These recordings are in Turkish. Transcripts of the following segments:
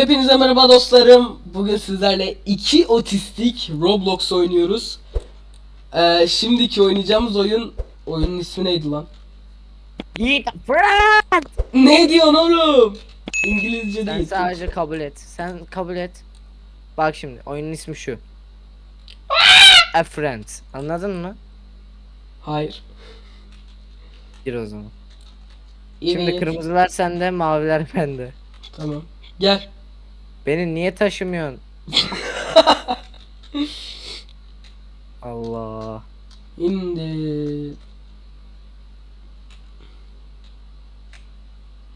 Hepinize merhaba dostlarım. Bugün sizlerle iki otistik Roblox oynuyoruz. Ee, şimdiki oynayacağımız oyun oyunun ismi neydi lan? Yiğit Fırat! Ne diyorsun oğlum? İngilizce Sen değil. sadece kabul et. Sen kabul et. Bak şimdi oyunun ismi şu. A friend. Anladın mı? Hayır. Bir o zaman. Şimdi kırmızılar sende, maviler bende. Tamam. Gel. Beni niye taşımıyorsun? Allah. İndi.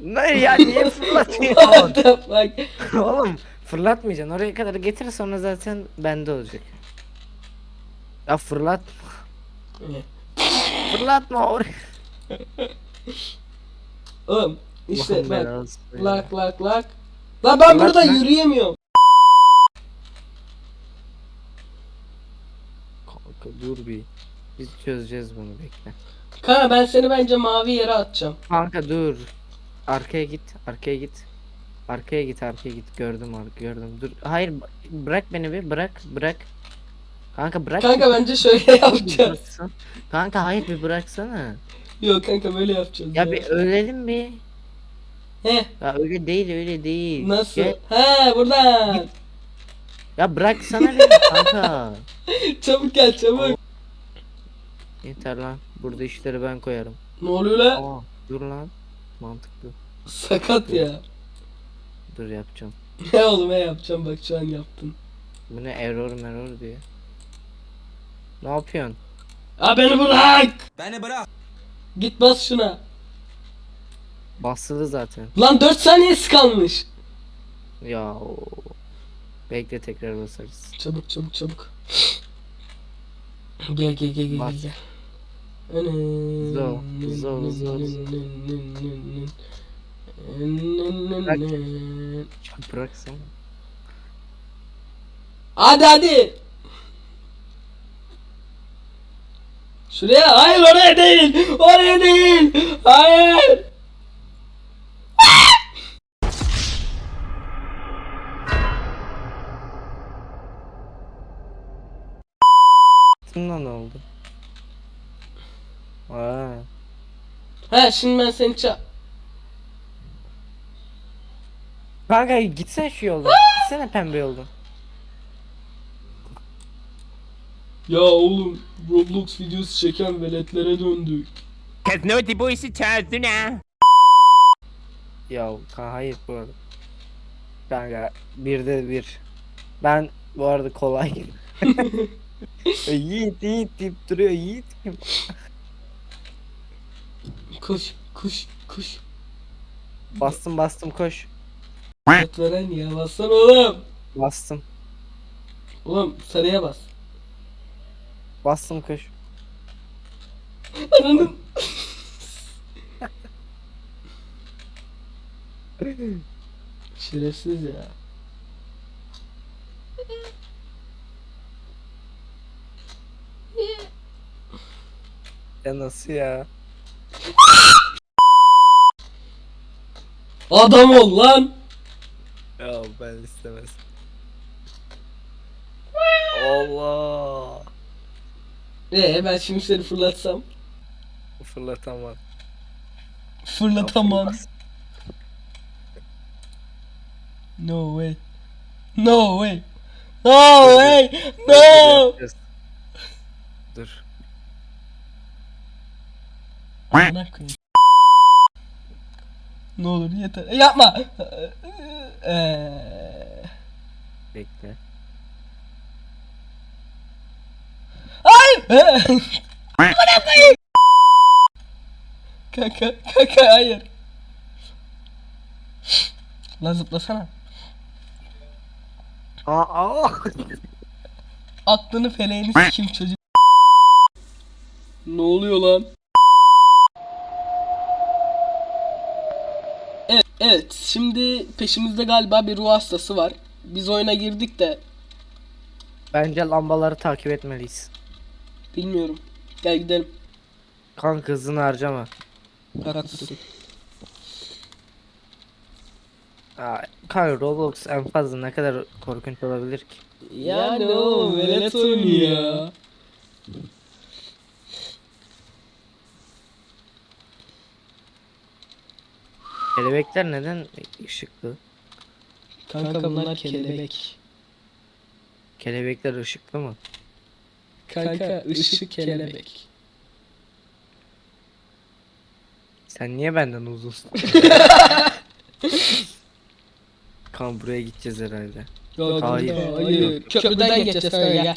Ne ya niye fırlatıyorsun? Oğlum fırlatmayacaksın. Oraya kadar getir sonra zaten bende olacak. Ya fırlat. Fırlatma oraya. Oğlum işte Allah'ın bak. belası. Lak lak lak. Lan ben Fırlat burada lan. yürüyemiyorum. Kanka dur bir. Biz çözeceğiz bunu bekle. Kanka ben seni bence mavi yere atacağım. Kanka dur. Arkaya git, arkaya git. Arkaya git, arkaya git. Gördüm ar gördüm. Dur. Hayır bırak beni bir bırak, bırak. Kanka bırak. Kanka bence şöyle yapacağız. Kanka hayır bir bıraksana. Yok kanka böyle yapacağız. Ya bir ölelim bir. He Ya öyle değil, öyle değil. nasıl? Gel. He buradan. Ya bıraksana beni kanka. çabuk gel çabuk. Yeter lan. Burada işleri ben koyarım. Ne oluyor lan? Aa, dur lan. Mantıklı. Sakat ya. Dur yapacağım. Ne oğlum he yapacağım bak şu an yaptın. Bu ne error merror diye. Ne yapıyorsun? Ha beni bırak. Beni bırak. Git bas şuna. Basılı zaten. Lan 4 saniyesi kalmış. Ya o. Bekle tekrar basarız. Çabuk çabuk çabuk. Gel gel gel gel Bas. gel. Bırak. Ya bıraksana. Hadi hadi. Şuraya hayır oraya değil. Oraya değil. Hayır. Bundan ne oldu? Aa. He şimdi ben seni ça... Kanka gitsene şu yoldan. Gitsene pembe yoldan. Ya oğlum Roblox videosu çeken veletlere döndük. Kız Noti bu işi çözdün ha. Ya kanka hayır bu arada. Kanka birde bir. Ben bu arada kolay. E, yiğit yiğit deyip duruyor yiğit. kim? Koş koş koş. Bastım bastım koş. Velet veren ya bassana oğlum. Bastım. Oğlum sarıya bas. Bastım koş. Ananın. Şerefsiz ya. Ya nasıl ya? Adam ol lan. Ya ben istemez. Allah. Ee ben şimdi seni fırlatsam. Fırlatamam. Fırlatamam. No way. No way. No way. No. Dur. Ne olur yeter. E, Yapma. Eee. Bekle. Hayır. Amına koyayım. Kaka kaka hayır. Lan zıplasana. Aa, aa. Aklını feleğini sikim çocuk. Ne oluyor lan? Evet. Şimdi peşimizde galiba bir ruh hastası var. Biz oyuna girdik de Bence lambaları takip etmeliyiz. bilmiyorum. Gel gidelim. Kanka hızını harcama. Karat. Aa, kanka Roblox en fazla ne kadar korkunç olabilir ki? Oğlum velet oynuyor Kelebekler neden ışıklı? Kanka bunlar kelebek. Kelebekler ışıklı mı? Kanka ışık kelebek. Sen niye benden uzunsun? kan buraya gideceğiz herhalde. Yok Hayır. hayır. hayır. Köprüden geçeceğiz kanka gel.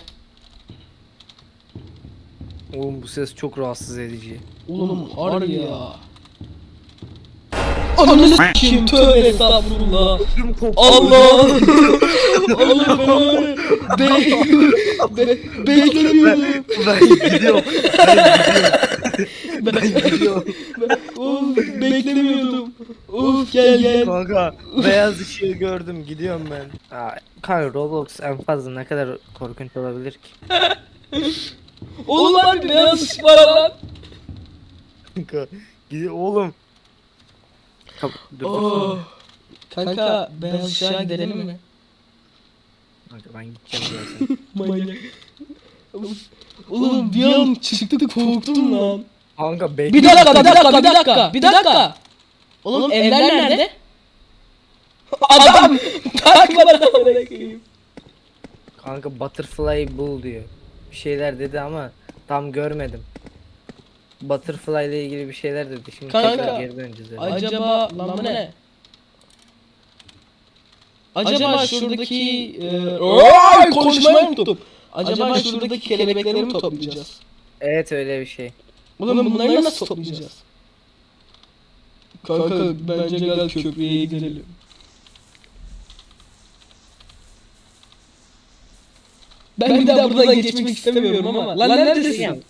Oğlum bu ses çok rahatsız edici. Oğlum harbi ya. Ananı s**eyim tövbe estağfurullah. Allah. Allah be. Be beklemiyordum. ben gidiyorum. Ben gidiyorum. Of beklemiyordum. Of gel gel. Kanka beyaz ışığı gördüm gidiyorum ben. Aa, kanka Roblox en fazla ne kadar korkunç olabilir ki? Oğlum bir beyaz ışık var lan. Kanka gidiyor oğlum. Kap dur. Oh. Kanka beyaz ışığa gidelim mi? Kanka ben gideceğim zaten. Manyak. Oğlum bir an çıktı korktum lan. Kanka bekle. Bir dakika, bir dakika, bir dakika, bir dakika. Oğlum evler nerede? Adam takma bana bırakayım. Kanka butterfly bul diyor. Bir şeyler dedi ama tam görmedim. Butterfly ile ilgili bir şeyler dedi. Şimdi Kanka, tekrar geri döneceğiz. herhalde. Acaba lan bu ne? Acaba şuradaki e, Oy konuşmayı unuttum. Acaba şuradaki kelebekleri mi toplayacağız? Evet öyle bir şey. Oğlum bunları nasıl toplayacağız? Kanka bence gel köprüye gidelim. Ben bir daha buradan geçmek istemiyorum ama. Lan neredesin?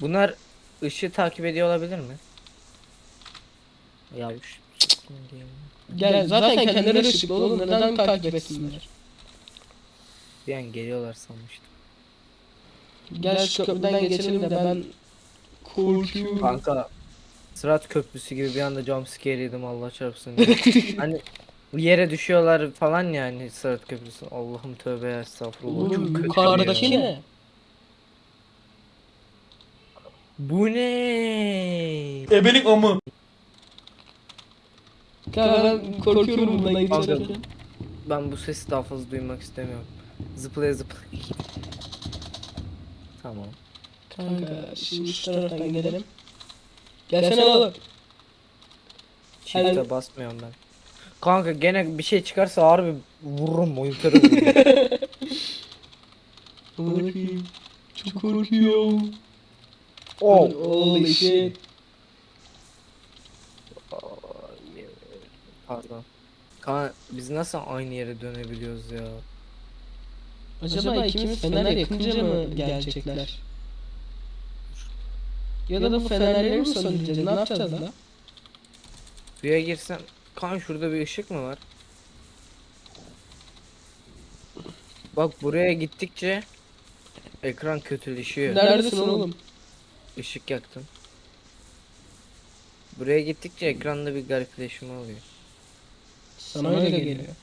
Bunlar ışığı takip ediyor olabilir mi? Ya Gel zaten kendileri ışıklı oğlum neden takip etsinler? bir an geliyorlar sanmıştım. Gel şu köprüden geçelim de ben korkuyorum. Kanka Sırat köprüsü gibi bir anda jumpscare yedim Allah çarpsın. hani yere düşüyorlar falan yani Sırat köprüsü. Allah'ım tövbe ya estağfurullah. Çok Oğlum kötü yukarıdaki ne? Bu ne? Kanka ben korkuyorum buradan geçerken. Ben bu sesi daha fazla duymak istemiyorum. Zıplaya zıplaya. tamam. Kanka şimdi şu taraftan gidelim. Gelsene oğlum. Shift'e Hadi. basmıyorum ben. Kanka gene bir şey çıkarsa harbi vururum monitörü vururum. Bakayım. Çok korkuyorum. Oh. Holy shit. Pardon. Kanka biz nasıl aynı yere dönebiliyoruz ya? Acaba ikimiz fener yakınca mı gelecekler? Ya da bu fenerleri mi söndüreceğiz? Ne yapacağız la? Suya girsem kan şurada bir ışık mı var? Bak buraya gittikçe ekran kötüleşiyor. Neredesin oğlum? Işık yaktım. Buraya gittikçe ekranda bir garipleşme oluyor. Sana öyle geliyor.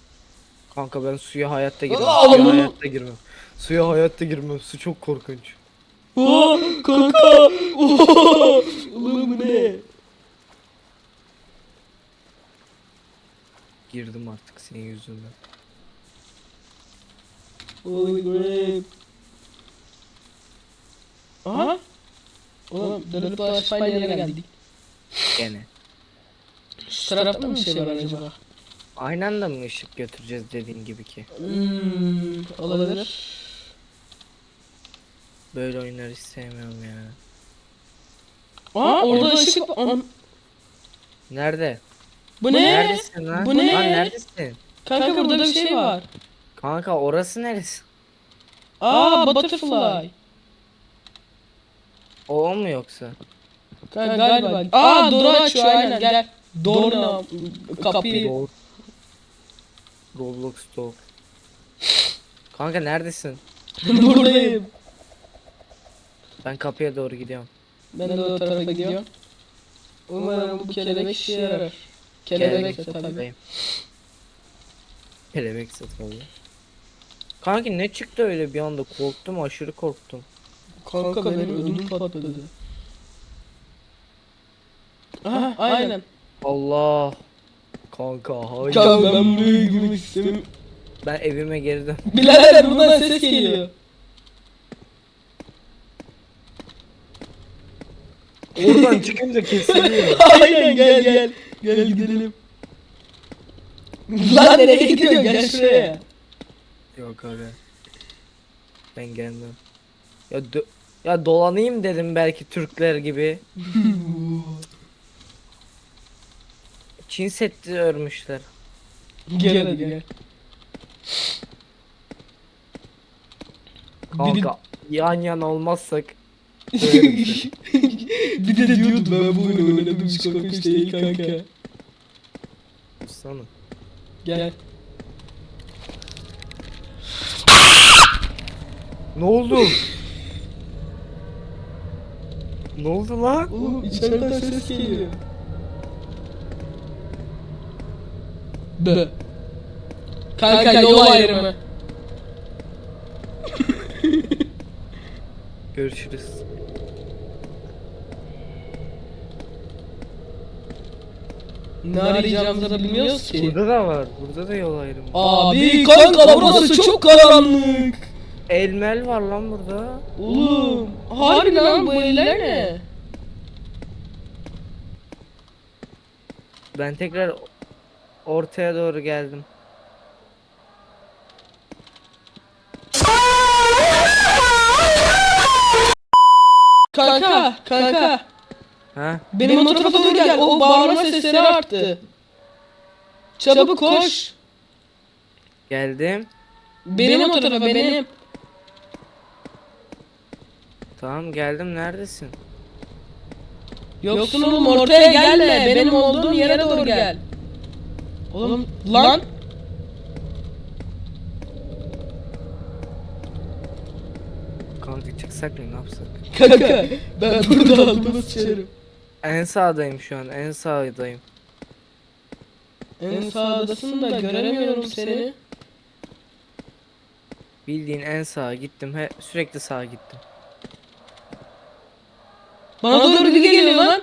Kanka ben suya hayatta girmem. Aa, Suya oğlum. hayatta girmem. Suya hayatta girmem. Su çok korkunç. Oo kanka. Oo. Oğlum bu ne? Girdim artık senin yüzünden. Holy grape. Aha. Oğlum dönüp dolaşıp aynı yere geldik. Gene. Şu tarafta mı bir şey var acaba? Aynı anda mı ışık götüreceğiz dediğin gibi ki? Hmm, olabilir. Böyle oyunları hiç sevmiyorum ya. Aa orada ışık var. An- Nerede? Bu ne? Neredesin lan? Bu ne? Lan neredesin? Kanka burada bir şey var. Kanka orası neresi? Aa butterfly. O, o mu yoksa? Kanka galiba. Aa doğru açıyor aynen gel. Doğru kapıyı. Ro- Roblox Talk. Kanka neredesin? Buradayım. Ben kapıya doğru gidiyorum. Ben de o tarafa gidiyorum. Umarım bu kelebek işe yarar. Kelebek de tabii. Kelebek satın. Kanki ne çıktı öyle bir anda korktum aşırı korktum. Kanka, benim ödüm patladı. Aha aynen. Allah. Kanka hayır. Kanka ben buraya girmek istemiyorum. Ben evime geri dön. Birader buradan ses geliyor. Oradan çıkınca kesiliyor. Aynen gel gel. Gel gidelim. Lan nereye gidiyorsun gel şuraya. Yok öyle. Ben gelmem. Ya dö- ya dolanayım dedim belki Türkler gibi. Çin setti örmüşler. gel hadi gel. Kanka yan yana olmazsak Bir de diyordu ben bu oyunu oynadım hiç korkunç değil kanka. sana. Gel. Ne oldu? Ne oldu lan? Oğlum içeriden ses geliyor. B. Kanka yol ayrımı. Görüşürüz. Ne arayacağımızı da bilmiyoruz ki. Burada da var. Burada da yol ayrımı. Abi kanka burası çok karanlık. Elmel var lan burada. Oğlum harbi lan bu eller ne? Ben tekrar ortaya doğru geldim. Kanka kanka Ha? benim o tarafa doğru gel o bağırma sesleri arttı. Çabuk koş. Geldim. Benim o tarafa benim. Tamam geldim. Neredesin? Yoksun oğlum ortaya gelme. Benim olduğum yere doğru gel. Oğlum lan. Kanka çıksak mı ne yapsak? Kanka ben burada altıma sıçarım. En sağdayım şu an. En sağdayım. En sağdasın da göremiyorum seni. Bildiğin en sağa gittim. He, sürekli sağa gittim. Bana doğru biri geliyor lan.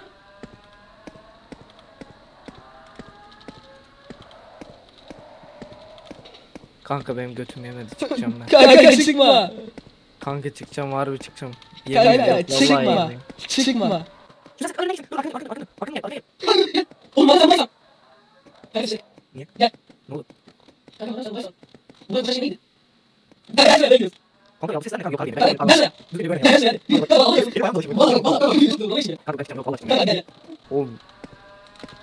Kanka benim götüm yemedi. Çıkacağım ben. Kanka çıkma. Kanka çıkacağım harbi çıkacağım. Kanka, yok, vallahi çıkma. yemin. Çıkma. Olmaz olmaz. Kardeşim. Niye? Gel. Ne oldu? Kanka olmaz olmaz. Bu da başına gidin. Gel gel gel. Kanka böyle. Gel gel. Vallahi vallahi. Kanka yok gel. Oğlum,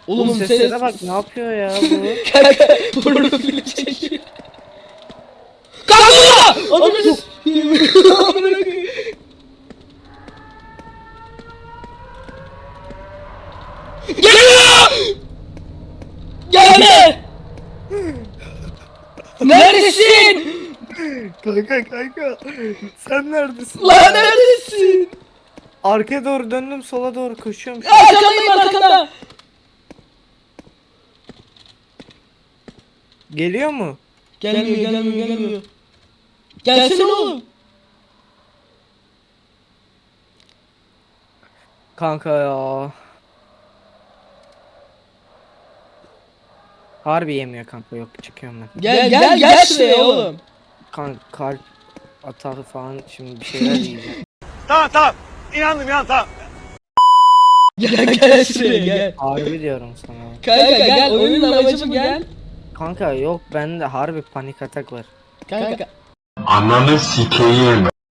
Oğlum ses bak ne yapıyor ya bu? Kanka pornofili çekiyor. Kanka! Ananı. Geliyor! Gelme! Neredesin? Kanka kanka. Sen neredesin? Lan neredesin? Arkaya doğru döndüm sola doğru koşuyorum. Arkandayım arkanda. Geliyor mu? Gelmiyor gelmiyor gelmiyor. Gelsene oğlum. Kanka ya. Harbi yemiyor kanka yok çıkıyorum ben. Gel gel gel şuraya oğlum. Kanka kalp atağı falan şimdi bir şeyler yiyeceğim. Tamam tamam. İnandım ya tamam. Gel gel şuraya gel. Harbi diyorum sana. Kanka gel oyunun amacı bu gel. Kanka yok bende harbi panik atak var. Kanka. Ananı sikeyim.